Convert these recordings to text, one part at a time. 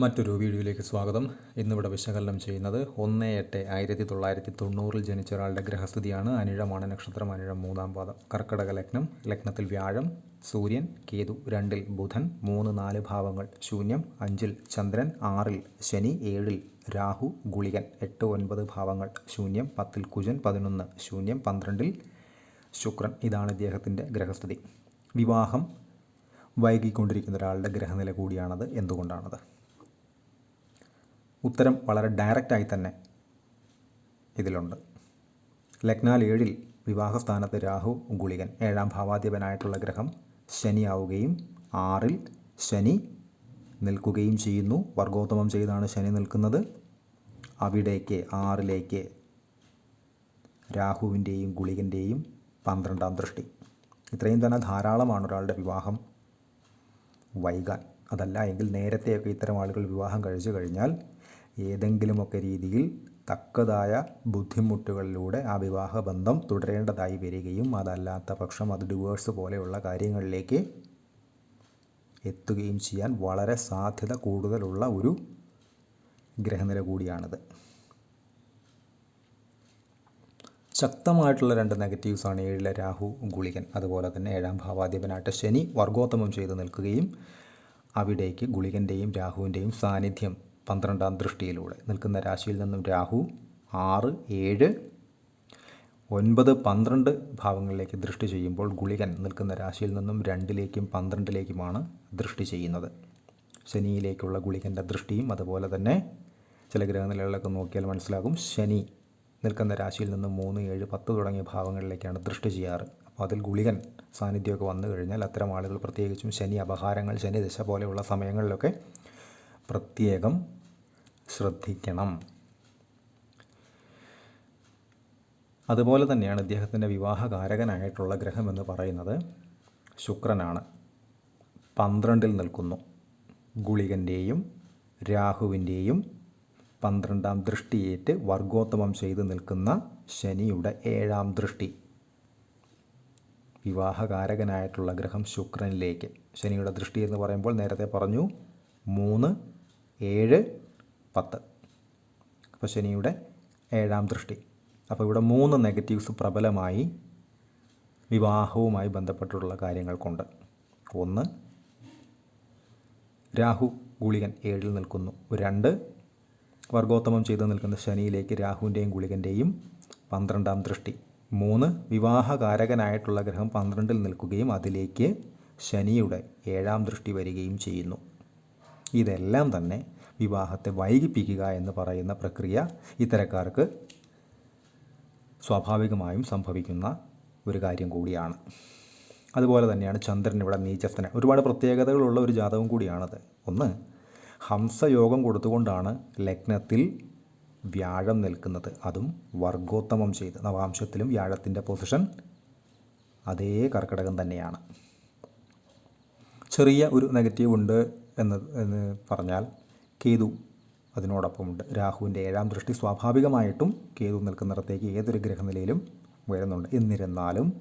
മറ്റൊരു വീഡിയോയിലേക്ക് സ്വാഗതം. ഇന്നിവിടെ വിശകലനം ചെയ്യുന്നത് ഒന്ന് എട്ട് ആയിരത്തി തൊള്ളായിരത്തി തൊണ്ണൂറിൽ ജനിച്ച ഒരാളുടെ ഗ്രഹസ്ഥിതിയാണ്. അനിഴമാണ് നക്ഷത്രം. അനിഴം മൂന്നാം പാദം. കർക്കടക ലഗ്നം. ലഗ്നത്തിൽ വ്യാഴം. സൂര്യൻ. കേതു. രണ്ടിൽ ബുധൻ. മൂന്ന് നാല് ഭാവങ്ങൾ. ശൂന്യം. അഞ്ചിൽ ചന്ദ്രൻ. ആറിൽ ശനി. ഏഴിൽ രാഹു. ഗുളികൻ. എട്ട് ഒൻപത് ഭാവങ്ങൾ. ശൂന്യം. പത്തിൽ കുജൻ. പതിനൊന്ന് ശൂന്യം. പന്ത്രണ്ടിൽ ശുക്രൻ. ഇതാണ് ഇദ്ദേഹത്തിന്റെ ഗ്രഹസ്ഥിതി. വിവാഹം വൈകിക്കൊണ്ടിരിക്കുന്ന ഒരാളുടെ ഗ്രഹനില കൂടിയാണത്. എന്തുകൊണ്ടാണത്? ഉത്തരം വളരെ ഡയറക്റ്റായി തന്നെ ഇതിലുണ്ട്. ലഗ്നാൽ ഏഴിൽ വിവാഹസ്ഥാനത്ത് രാഹു ഗുളികൻ ഏഴാം ഭാവാധിപനായിട്ടുള്ള ഗ്രഹം ശനിയാവുകയും ആറിൽ ശനി നിൽക്കുകയും ചെയ്യുന്നു. വർഗോത്തമം ചെയ്താണ് ശനി നിൽക്കുന്നത്. അവിടേക്ക് ആറിലേക്ക് രാഹുവിന്റെയും ഗുളികന്റെയും പന്ത്രണ്ടാം ദൃഷ്ടി. ഇത്രയും തന്നെ ധാരാളമാണ് ഒരാളുടെ വിവാഹം വൈകാൻ. അതല്ല എങ്കിൽ നേരത്തെയൊക്കെ ഇത്തരം ആളുകൾ വിവാഹം കഴിച്ചു കഴിഞ്ഞാൽ ഏതെങ്കിലുമൊക്കെ രീതിയിൽ തക്കതായ ബുദ്ധിമുട്ടുകളിലൂടെ ആ വിവാഹബന്ധം തുടരേണ്ടതായി വരികയും അതല്ലാത്ത പക്ഷം അത് ഡിവോഴ്സ് പോലെയുള്ള കാര്യങ്ങളിലേക്ക് എത്തുകയും ചെയ്യാൻ വളരെ സാധ്യത കൂടുതലുള്ള ഒരു ഗ്രഹനില കൂടിയാണിത്. ശക്തമായിട്ടുള്ള രണ്ട് നെഗറ്റീവ്സാണ് ഏഴിലെ രാഹു ഗുളികൻ അതുപോലെ തന്നെ ഏഴാം ഭാവാധിപനായിട്ട് ശനി വർഗോത്തമം ചെയ്ത് നിൽക്കുകയും അവിടേക്ക് ഗുളികന്റെയും രാഹുവിന്റെയും സാന്നിധ്യം പന്ത്രണ്ടാം ദൃഷ്ടിയിലൂടെ. നിൽക്കുന്ന രാശിയിൽ നിന്നും രാഹു ആറ് ഏഴ് ഒൻപത് പന്ത്രണ്ട് ഭാവങ്ങളിലേക്ക് ദൃഷ്ടി ചെയ്യുമ്പോൾ ഗുളികൻ നിൽക്കുന്ന രാശിയിൽ നിന്നും രണ്ടിലേക്കും പന്ത്രണ്ടിലേക്കുമാണ് ദൃഷ്ടി ചെയ്യുന്നത്. ശനിയിലേക്കുള്ള ഗുളികന്റെ ദൃഷ്ടിയും അതുപോലെ തന്നെ ചില ഗ്രഹനിലകളിലൊക്കെ നോക്കിയാൽ മനസ്സിലാകും. ശനി നിൽക്കുന്ന രാശിയിൽ നിന്നും മൂന്ന് ഏഴ് പത്ത് തുടങ്ങിയ ഭാവങ്ങളിലേക്കാണ് ദൃഷ്ടി ചെയ്യാറ്. അപ്പോൾ അതിൽ ഗുളികൻ സാന്നിധ്യമൊക്കെ വന്നു കഴിഞ്ഞാൽ അത്തരം ആളുകൾ പ്രത്യേകിച്ചും ശനി അപഹാരങ്ങൾ ശനി ദശ പോലെയുള്ള സമയങ്ങളിലൊക്കെ പ്രത്യേകം ശ്രദ്ധിക്കണം. അതുപോലെ തന്നെയാണ് ഇദ്ദേഹത്തിന്റെ വിവാഹകാരകനായിട്ടുള്ള ഗ്രഹം എന്ന് പറയുന്നത് ശുക്രനാണ്. പന്ത്രണ്ടിൽ നിൽക്കുന്നു. ഗുളികന്റെയും രാഹുവിന്റെയും പന്ത്രണ്ടാം ദൃഷ്ടിയേറ്റ് വർഗോത്തമം ചെയ്ത് നിൽക്കുന്ന ശനിയുടെ ഏഴാം ദൃഷ്ടി. വിവാഹകാരകനായിട്ടുള്ള ഗ്രഹം ശുക്രനിലേക്ക്. ശനിയുടെ ദൃഷ്ടി എന്ന് പറയുമ്പോൾ നേരത്തെ പറഞ്ഞു മൂന്ന് ഏഴ് പത്ത്. അപ്പോൾ ശനിയുടെ ഏഴാം ദൃഷ്ടി. അപ്പോൾ ഇവിടെ മൂന്ന് നെഗറ്റീവ്സ് പ്രബലമായി വിവാഹവുമായി ബന്ധപ്പെട്ടിട്ടുള്ള കാര്യങ്ങൾക്കുണ്ട്. ഒന്ന് രാഹു ഗുളികൻ ഏഴിൽ നിൽക്കുന്നു. രണ്ട് വർഗോത്തമം ചെയ്ത് നിൽക്കുന്ന ശനിയിലേക്ക് രാഹുവിന്റെയും ഗുളികന്റെയും പന്ത്രണ്ടാം ദൃഷ്ടി. മൂന്ന് വിവാഹകാരകനായിട്ടുള്ള ഗ്രഹം പന്ത്രണ്ടിൽ നിൽക്കുകയും അതിലേക്ക് ശനിയുടെ ഏഴാം ദൃഷ്ടി വരികയും ചെയ്യുന്നു. ഇതെല്ലാം തന്നെ വിവാഹത്തെ വൈകിപ്പിക്കുക എന്ന് പറയുന്ന പ്രക്രിയ ഇത്തരക്കാർക്ക് സ്വാഭാവികമായും സംഭവിക്കുന്ന ഒരു കാര്യം കൂടിയാണ്. അതുപോലെ തന്നെയാണ് ചന്ദ്രൻ ഇവിടെ നീചസ്ഥന. ഒരുപാട് പ്രത്യേകതകളുള്ള ഒരു ജാതകം കൂടിയാണത്. ഒന്ന് ഹംസയോഗം കൊടുത്തുകൊണ്ടാണ് ലഗ്നത്തിൽ വ്യാഴം നിൽക്കുന്നത്. അതും വർഗോത്തമം ചെയ്ത് നവാംശത്തിലും വ്യാഴത്തിന്റെ പൊസിഷൻ അതേ കർക്കിടകം തന്നെയാണ്. ചെറിയ ഒരു നെഗറ്റീവ് ഉണ്ട്. എന്ന് എന്ന് പറഞ്ഞാൽ കേതു അതിനോടൊപ്പമുണ്ട്. രാഹുവിന്റെ ഏഴാം ദൃഷ്ടി സ്വാഭാവികമായിട്ടും കേതു നിൽക്കുന്നിടത്തേക്ക് ഏതൊരു ഗ്രഹനിലയിലും വരുന്നുണ്ട്. എന്നിരുന്നാലും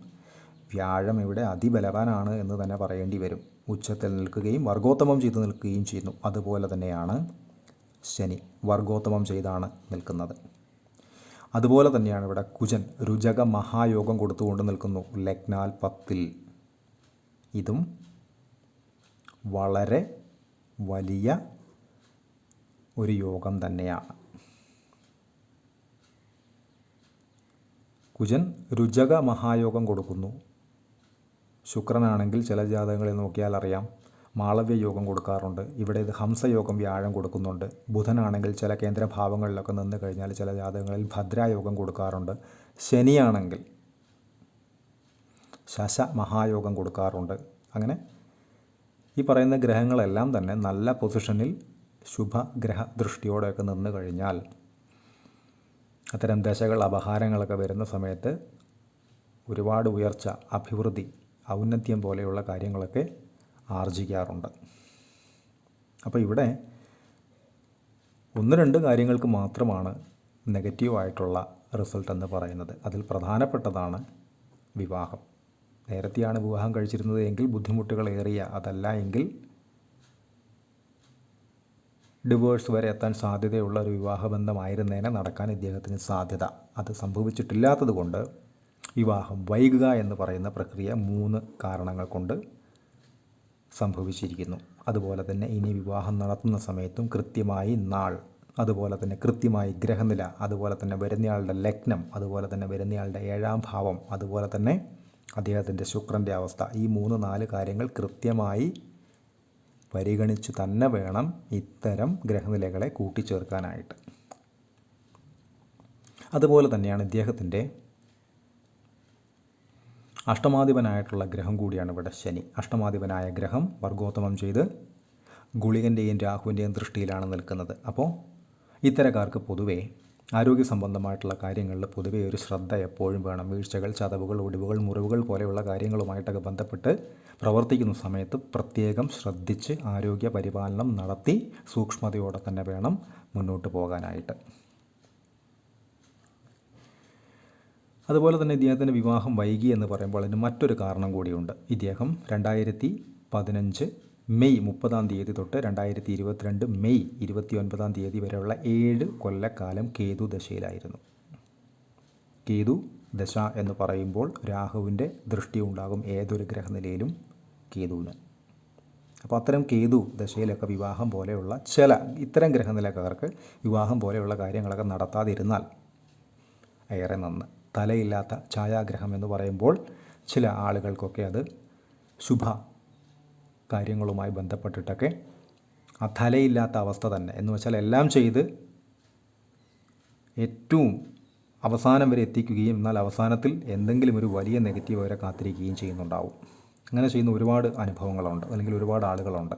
വ്യാഴം ഇവിടെ അതിബലവാനാണ് എന്ന് തന്നെ പറയേണ്ടി വരും. ഉച്ചത്തിൽ നിൽക്കുകയും വർഗോത്തമം ചെയ്ത് നിൽക്കുകയും ചെയ്യുന്നു. അതുപോലെ തന്നെയാണ് ശനി വർഗോത്തമം ചെയ്താണ് നിൽക്കുന്നത്. അതുപോലെ തന്നെയാണ് ഇവിടെ കുജൻ രുചക മഹായോഗം കൊടുത്തുകൊണ്ട് നിൽക്കുന്നു. ലഗ്നാൽ പത്തിൽ. ഇതും വളരെ വലിയ ഒരു യോഗം തന്നെയാണ്. കുജൻ രുചക മഹായോഗം കൊടുക്കുന്നു. ശുക്രനാണെങ്കിൽ ചില ജാതകങ്ങളിൽ നോക്കിയാൽ അറിയാം. മാളവ്യ യോഗം കൊടുക്കാറുണ്ട്. ഇവിടെ ഇത് ഹംസയോഗം വ്യാഴം കൊടുക്കുന്നുണ്ട്. ബുധനാണെങ്കിൽ ചില കേന്ദ്രഭാവങ്ങളിലൊക്കെ നിന്ന് കഴിഞ്ഞാൽ ചില ജാതകങ്ങളിൽ ഭദ്രായോഗം കൊടുക്കാറുണ്ട്. ശനിയാണെങ്കിൽ ശശ മഹായോഗം കൊടുക്കാറുണ്ട്. അങ്ങനെ ഈ പറയുന്ന ഗ്രഹങ്ങളെല്ലാം തന്നെ നല്ല പൊസിഷനിൽ ശുഭഗ്രഹ ദൃഷ്ടിയോടെയൊക്കെ നിന്ന് കഴിഞ്ഞാൽ അത്തരം ദശകൾ അപഹാരങ്ങളൊക്കെ വരുന്ന സമയത്ത് ഒരുപാട് ഉയർച്ച അഭിവൃദ്ധി ഔന്നത്യം പോലെയുള്ള കാര്യങ്ങളൊക്കെ ആർജിക്കാറുണ്ട്. അപ്പോൾ ഇവിടെ ഒന്ന് രണ്ട് കാര്യങ്ങൾക്ക് മാത്രമാണ് നെഗറ്റീവായിട്ടുള്ള റിസൾട്ട് എന്ന് പറയുന്നത്. അതിൽ പ്രധാനപ്പെട്ടതാണ് വിവാഹം. നേരത്തെയാണ് വിവാഹം കഴിച്ചിരുന്നത് എങ്കിൽ ബുദ്ധിമുട്ടുകൾ ഏറിയ അതല്ല എങ്കിൽ ഡിവോഴ്സ് വരെ എത്താൻ സാധ്യതയുള്ള ഒരു വിവാഹബന്ധമായിരുന്നേനെ നടക്കാൻ ഇദ്ദേഹത്തിന് സാധ്യത. അത് സംഭവിച്ചിട്ടില്ലാത്തത് കൊണ്ട് വിവാഹം വൈകുക എന്ന് പറയുന്ന പ്രക്രിയ മൂന്ന് കാരണങ്ങൾ കൊണ്ട് സംഭവിച്ചിരിക്കുന്നു. അതുപോലെ തന്നെ ഇനി വിവാഹം നടത്തുന്ന സമയത്തും കൃത്യമായി നാൾ അതുപോലെ തന്നെ കൃത്യമായി ഗ്രഹനില അതുപോലെ തന്നെ വരുന്നയാളുടെ ലഗ്നം അതുപോലെ തന്നെ വരുന്നയാളുടെ ഏഴാം ഭാവം അതുപോലെ തന്നെ അദ്ദേഹത്തിന്റെ ശുക്രന്റെ അവസ്ഥ. ഈ മൂന്ന് നാല് കാര്യങ്ങൾ കൃത്യമായി പരിഗണിച്ച് തന്നെ വേണം ഇത്തരം ഗ്രഹനിലകളെ കൂട്ടിച്ചേർക്കാനായിട്ട്. അതുപോലെ തന്നെയാണ് ഇദ്ദേഹത്തിന്റെ അഷ്ടമാധിപനായിട്ടുള്ള ഗ്രഹം കൂടിയാണ് ഇവിടെ ശനി. അഷ്ടമാധിപനായ ഗ്രഹം വർഗോത്തമം ചെയ്ത് ഗുളികന്റെയും രാഹുവിന്റെയും ദൃഷ്ടിയിലാണ് നിൽക്കുന്നത്. അപ്പോൾ ഇത്തരക്കാർക്ക് പൊതുവേ ആരോഗ്യ സംബന്ധമായിട്ടുള്ള കാര്യങ്ങളിൽ പൊതുവേ ഒരു ശ്രദ്ധ എപ്പോഴും വേണം. വീഴ്ചകൾ ചതവുകൾ ഒടിവുകൾ മുറിവുകൾ പോലെയുള്ള കാര്യങ്ങളുമായിട്ടൊക്കെ ബന്ധപ്പെട്ട് പ്രവർത്തിക്കുന്ന സമയത്ത് പ്രത്യേകം ശ്രദ്ധിച്ച് ആരോഗ്യ പരിപാലനം നടത്തി സൂക്ഷ്മതയോടെ തന്നെ വേണം മുന്നോട്ട് പോകാനായിട്ട്. അതുപോലെ തന്നെ ഇദ്ദേഹത്തിന്റെ വിവാഹം വൈകി എന്ന് പറയുമ്പോൾ അതിന് മറ്റൊരു കാരണം കൂടിയുണ്ട്. ഇദ്ദേഹം രണ്ടായിരത്തി പതിനഞ്ച് മെയ് മുപ്പതാം തീയതി തൊട്ട് രണ്ടായിരത്തി ഇരുപത്തിരണ്ട് മെയ് ഇരുപത്തി ഒൻപതാം തീയതി വരെയുള്ള ഏഴ് കൊല്ലക്കാലം കേതു ദശയിലായിരുന്നു. കേതു ദശ എന്ന് പറയുമ്പോൾ രാഹുവിന്റെ ദൃഷ്ടി ഉണ്ടാകും ഏതൊരു ഗ്രഹനിലയിലും കേതുവിന്. അപ്പോൾ അത്തരം കേതു ദശയിലൊക്കെ വിവാഹം പോലെയുള്ള ചില ഇത്തരം ഗ്രഹനിലക്കാർക്ക് വിവാഹം പോലെയുള്ള കാര്യങ്ങളൊക്കെ നടത്താതിരുന്നാൽ ഏറെ നന്ന്. തലയില്ലാത്ത ഛായാഗ്രഹം എന്ന് പറയുമ്പോൾ ചില ആളുകൾക്കൊക്കെ അത് ശുഭ കാര്യങ്ങളുമായി ബന്ധപ്പെട്ടിട്ടൊക്കെ ആ തലയില്ലാത്ത അവസ്ഥ തന്നെ. എന്ന് വെച്ചാൽ എല്ലാം ചെയ്ത് ഏറ്റവും അവസാനം വരെ എത്തിക്കുകയും എന്നാൽ അവസാനത്തിൽ എന്തെങ്കിലും ഒരു വലിയ നെഗറ്റീവ് അവരെ കാത്തിരിക്കുകയും ചെയ്യുന്നുണ്ടാവും. അങ്ങനെ ചെയ്യുന്ന ഒരുപാട് അനുഭവങ്ങളുണ്ട്. അല്ലെങ്കിൽ ഒരുപാട് ആളുകളുണ്ട്.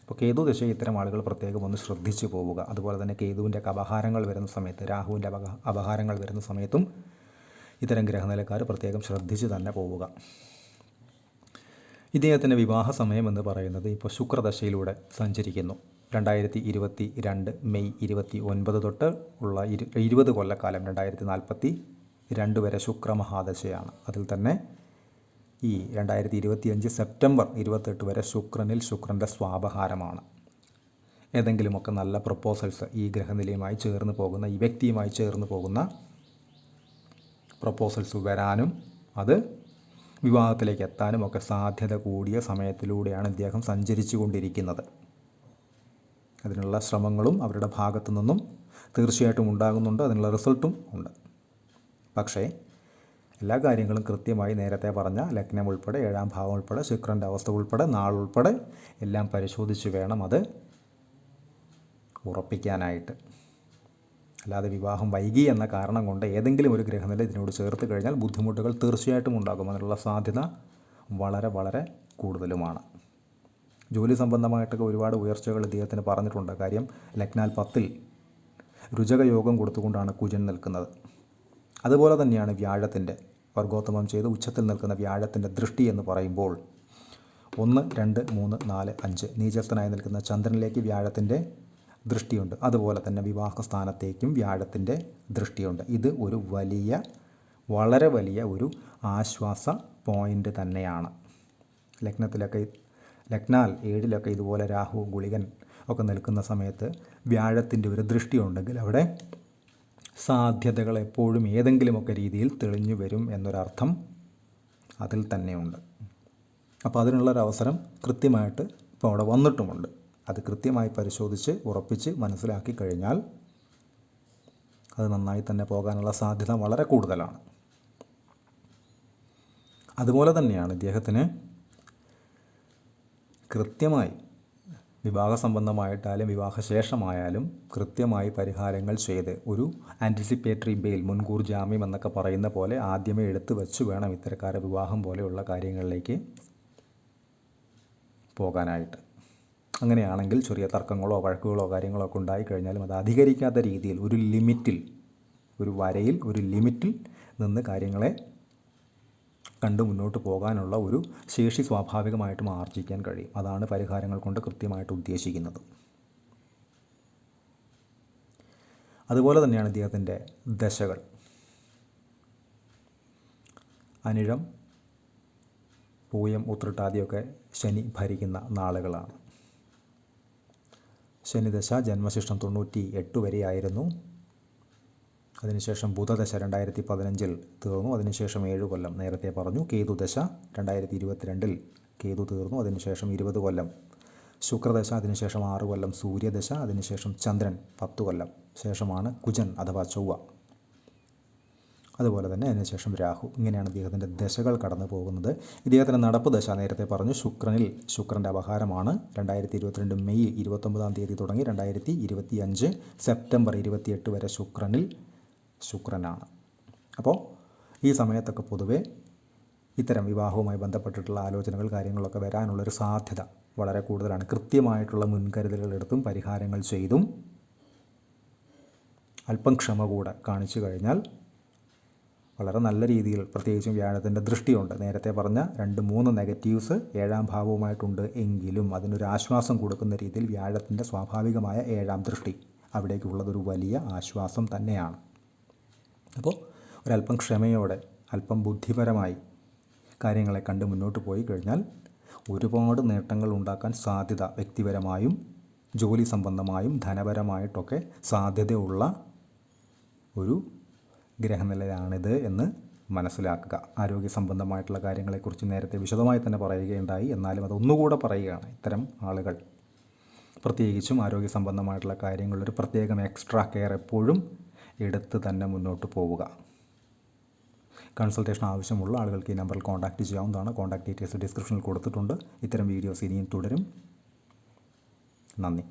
അപ്പോൾ കേതു ദിശ ഇത്തരം ആളുകൾ പ്രത്യേകം ഒന്ന് ശ്രദ്ധിച്ചു പോവുക. അതുപോലെ തന്നെ കേതുവിന്റെ ഒക്കെ അപഹാരങ്ങൾ വരുന്ന സമയത്ത് രാഹുവിന്റെ അപഹ അപഹാരങ്ങൾ വരുന്ന സമയത്തും ഇത്തരം ഗ്രഹനിലക്കാർ പ്രത്യേകം ശ്രദ്ധിച്ച് തന്നെ പോവുക. ഇദ്ദേഹത്തിന്റെ വിവാഹ സമയം എന്ന് പറയുന്നത് ഇപ്പോൾ ശുക്രദശയിലൂടെ സഞ്ചരിക്കുന്നു. രണ്ടായിരത്തി ഇരുപത്തി രണ്ട് മെയ് ഇരുപത്തി ഒൻപത് തൊട്ട് ഉള്ള ഇരു ഇരുപത് കൊല്ലക്കാലം രണ്ടായിരത്തി നാൽപ്പത്തി രണ്ട് വരെ ശുക്രമഹാദശയാണ്. അതിൽ തന്നെ ഈ രണ്ടായിരത്തി ഇരുപത്തിയഞ്ച് സെപ്റ്റംബർ ഇരുപത്തെട്ട് വരെ ശുക്രനിൽ ശുക്രന്റെ സ്വാപഹാരമാണ്. ഏതെങ്കിലുമൊക്കെ നല്ല പ്രപ്പോസൽസ് ഈ ഗ്രഹനിലയുമായി ചേർന്ന് പോകുന്ന ഈ വ്യക്തിയുമായി ചേർന്ന് പോകുന്ന പ്രപ്പോസൽസ് വരാനും അത് വിവാഹത്തിലേക്ക് എത്താനും ഒക്കെ സാധ്യത കൂടിയ സമയത്തിലൂടെയാണ് ഇദ്ദേഹം സഞ്ചരിച്ചു കൊണ്ടിരിക്കുന്നത് അതിനുള്ള ശ്രമങ്ങളും അവരുടെ ഭാഗത്തു നിന്നും തീർച്ചയായിട്ടും ഉണ്ടാകുന്നുണ്ട്. അതിനുള്ള റിസൾട്ടും ഉണ്ട്. പക്ഷേ എല്ലാ കാര്യങ്ങളും കൃത്യമായി നേരത്തെ പറഞ്ഞ ലഗ്നം ഉൾപ്പെടെ ഏഴാം ഭാവം ഉൾപ്പെടെ ശുക്രന്റെ അവസ്ഥ ഉൾപ്പെടെ നാൾ ഉൾപ്പെടെ എല്ലാം പരിശോധിച്ച് വേണം അത് ഉറപ്പിക്കാനായിട്ട്. അല്ലാതെ വിവാഹം വൈകി എന്ന കാരണം കൊണ്ട് ഏതെങ്കിലും ഒരു ഗ്രഹനില ഇതിനോട് ചേർത്ത് കഴിഞ്ഞാൽ ബുദ്ധിമുട്ടുകൾ തീർച്ചയായിട്ടും ഉണ്ടാകും അതിനുള്ള സാധ്യത വളരെ വളരെ കൂടുതലുമാണ്. ജോലി സംബന്ധമായിട്ടൊക്കെ ഒരുപാട് ഉയർച്ചകൾ ഇദ്ദേഹത്തിന് പറഞ്ഞിട്ടുണ്ട്. കാര്യം ലഗ്നാൽ പത്തിൽ രുചകയോഗം കൊടുത്തുകൊണ്ടാണ് കുജൻ നിൽക്കുന്നത്. അതുപോലെ തന്നെയാണ് വ്യാഴത്തിന്റെ വർഗോത്തമം ചെയ്ത് ഉച്ചത്തിൽ നിൽക്കുന്ന വ്യാഴത്തിന്റെ ദൃഷ്ടി എന്ന് പറയുമ്പോൾ ഒന്ന് രണ്ട് മൂന്ന് നാല് അഞ്ച് നീചസ്ഥനായി നിൽക്കുന്ന ചന്ദ്രനിലേക്ക് വ്യാഴത്തിന്റെ ദൃഷ്ടിയുണ്ട്. അതുപോലെ തന്നെ വിവാഹ സ്ഥാനത്തേക്കും വ്യാഴത്തിന്റെ ദൃഷ്ടിയുണ്ട്. ഇത് ഒരു വലിയ വളരെ വലിയ ഒരു ആശ്വാസ പോയിന്റ് തന്നെയാണ്. ലഗ്നത്തിലൊക്കെ ലഗ്നാൽ ഏഴിലൊക്കെ ഇതുപോലെ രാഹു ഗുളികൻ ഒക്കെ നിൽക്കുന്ന സമയത്ത് വ്യാഴത്തിന്റെ ഒരു ദൃഷ്ടിയുണ്ടെങ്കിൽ അവിടെ സാധ്യതകൾ എപ്പോഴും ഏതെങ്കിലുമൊക്കെ രീതിയിൽ തെളിഞ്ഞു വരും എന്നൊരർത്ഥം അതിൽ തന്നെയുണ്ട്. അപ്പോൾ അതിനുള്ളൊരവസരം കൃത്യമായിട്ട് ഇപ്പോൾ അവിടെ വന്നിട്ടുമുണ്ട്. അത് കൃത്യമായി പരിശോധിച്ച് ഉറപ്പിച്ച് മനസ്സിലാക്കി കഴിഞ്ഞാൽ അത് നന്നായി തന്നെ പോകാനുള്ള സാധ്യത വളരെ കൂടുതലാണ്. അതുപോലെ തന്നെയാണ് ഇദ്ദേഹത്തിന് കൃത്യമായി വിവാഹ സംബന്ധമായിട്ടായാലും വിവാഹശേഷമായാലും കൃത്യമായി പരിഹാരങ്ങൾ ചെയ്ത് ഒരു ആന്റിസിപ്പേറ്ററി ബെയിൽ മുൻകൂർ ജാമ്യം എന്നൊക്കെ പറയുന്ന പോലെ ആദ്യമേ എടുത്തു വെച്ച് വേണം ഇത്തരക്കാരെ വിവാഹം പോലെയുള്ള കാര്യങ്ങളിലേക്ക് പോകാനായിട്ട്. അങ്ങനെയാണെങ്കിൽ ചെറിയ തർക്കങ്ങളോ വഴക്കുകളോ കാര്യങ്ങളോ ഒക്കെ ഉണ്ടായിക്കഴിഞ്ഞാലും അത് അധികരിക്കാത്ത രീതിയിൽ ഒരു ലിമിറ്റിൽ ഒരു വരയിൽ ഒരു ലിമിറ്റിൽ നിന്ന് കാര്യങ്ങളെ കണ്ട് മുന്നോട്ട് പോകാനുള്ള ഒരു ശേഷി സ്വാഭാവികമായിട്ടും ആർജിക്കാൻ കഴിയും. അതാണ് പരിഹാരങ്ങൾ കൊണ്ട് കൃത്യമായിട്ട് ഉദ്ദേശിക്കുന്നത്. അതുപോലെ തന്നെയാണ് ഇദ്ദേഹത്തിന്റെ ദശകൾ. അനിഴം പൂയം ഉത്രട്ടാദിയൊക്കെ ശനി ഭരിക്കുന്ന നാളുകളാണ്. ശനിദശ ജന്മശിഷ്ടം തൊണ്ണൂറ്റി എട്ട് വരെയായിരുന്നു. അതിനുശേഷം ബുധദശ രണ്ടായിരത്തി പതിനഞ്ചിൽ തീർന്നു. അതിനുശേഷം ഏഴ് കൊല്ലം നേരത്തെ പറഞ്ഞു. കേതുദശ രണ്ടായിരത്തി ഇരുപത്തിരണ്ടിൽ കേതു തീർന്നു. അതിനുശേഷം ഇരുപത് കൊല്ലം ശുക്രദശ. അതിനുശേഷം ആറ് കൊല്ലം സൂര്യദശ. അതിനുശേഷം ചന്ദ്രൻ പത്ത് കൊല്ലം. ശേഷമാണ് കുജൻ അഥവാ ചൊവ്വ. അതുപോലെ തന്നെ അതിനുശേഷം രാഹു. ഇങ്ങനെയാണ് ഇദ്ദേഹത്തിന്റെ ദശകൾ കടന്നു പോകുന്നത്. ഇദ്ദേഹത്തിന്റെ നടപ്പ് ദശ നേരത്തെ പറഞ്ഞു ശുക്രനിൽ ശുക്രന്റെ അപഹാരമാണ്. രണ്ടായിരത്തി ഇരുപത്തിരണ്ട് മെയ് ഇരുപത്തൊമ്പതാം തീയതി തുടങ്ങി. രണ്ടായിരത്തി ഇരുപത്തി അഞ്ച് സെപ്റ്റംബർ ഇരുപത്തിയെട്ട് വരെ ശുക്രനിൽ ശുക്രനാണ്. അപ്പോൾ ഈ സമയത്തൊക്കെ പൊതുവേ ഇത്തരം വിവാഹവുമായി ബന്ധപ്പെട്ടിട്ടുള്ള ആലോചനകൾ കാര്യങ്ങളൊക്കെ വരാനുള്ളൊരു സാധ്യത വളരെ കൂടുതലാണ്. കൃത്യമായിട്ടുള്ള മുൻകരുതലുകൾ എടുത്തും പരിഹാരങ്ങൾ ചെയ്തും അല്പം ക്ഷമ കൂടെ കാണിച്ചു കഴിഞ്ഞാൽ വളരെ നല്ല രീതിയിൽ പ്രത്യേകിച്ചും വ്യാഴത്തിന്റെ ദൃഷ്ടിയുണ്ട്. നേരത്തെ പറഞ്ഞ രണ്ട് മൂന്ന് നെഗറ്റീവ്സ് ഏഴാം ഭാവവുമായിട്ടുണ്ട് എങ്കിലും അതിനൊരു ആശ്വാസം കൊടുക്കുന്ന രീതിയിൽ വ്യാഴത്തിന്റെ സ്വാഭാവികമായ ഏഴാം ദൃഷ്ടി അവിടേക്കുള്ളതൊരു വലിയ ആശ്വാസം തന്നെയാണ്. അപ്പോൾ ഒരല്പം ക്ഷമയോടെ അല്പം ബുദ്ധിപരമായി കാര്യങ്ങളെ കണ്ട് മുന്നോട്ട് പോയി കഴിഞ്ഞാൽ ഒരുപാട് നേട്ടങ്ങൾ ഉണ്ടാക്കാൻ സാധ്യത വ്യക്തിപരമായും ജോലി സംബന്ധമായും ധനപരമായിട്ടൊക്കെ സാധ്യതയുള്ള ഒരു ഗ്രഹനിലയാണിത് എന്ന് മനസ്സിലാക്കുക. ആരോഗ്യ സംബന്ധമായിട്ടുള്ള കാര്യങ്ങളെക്കുറിച്ച് നേരത്തെ വിശദമായി തന്നെ പറയുകയുണ്ടായി. എന്നാലും അത് ഒന്നുകൂടെ പറയുകയാണ് ഇത്തരം ആളുകൾ. പ്രത്യേകിച്ചും ആരോഗ്യ സംബന്ധമായിട്ടുള്ള കാര്യങ്ങളൊരു പ്രത്യേകം എക്സ്ട്രാ കെയർ എപ്പോഴും എടുത്ത് തന്നെ മുന്നോട്ട് പോവുക. കൺസൾട്ടേഷൻ ആവശ്യമുള്ള ആളുകൾക്ക് ഈ നമ്പറിൽ കോൺടാക്ട് ചെയ്യാവുന്നതാണ്. കോൺടാക്ട് ഡീറ്റെയിൽസ് ഡിസ്ക്രിപ്ഷനിൽ കൊടുത്തിട്ടുണ്ട്. ഇത്തരം വീഡിയോസ് ഇനിയും തുടരും. നന്ദി.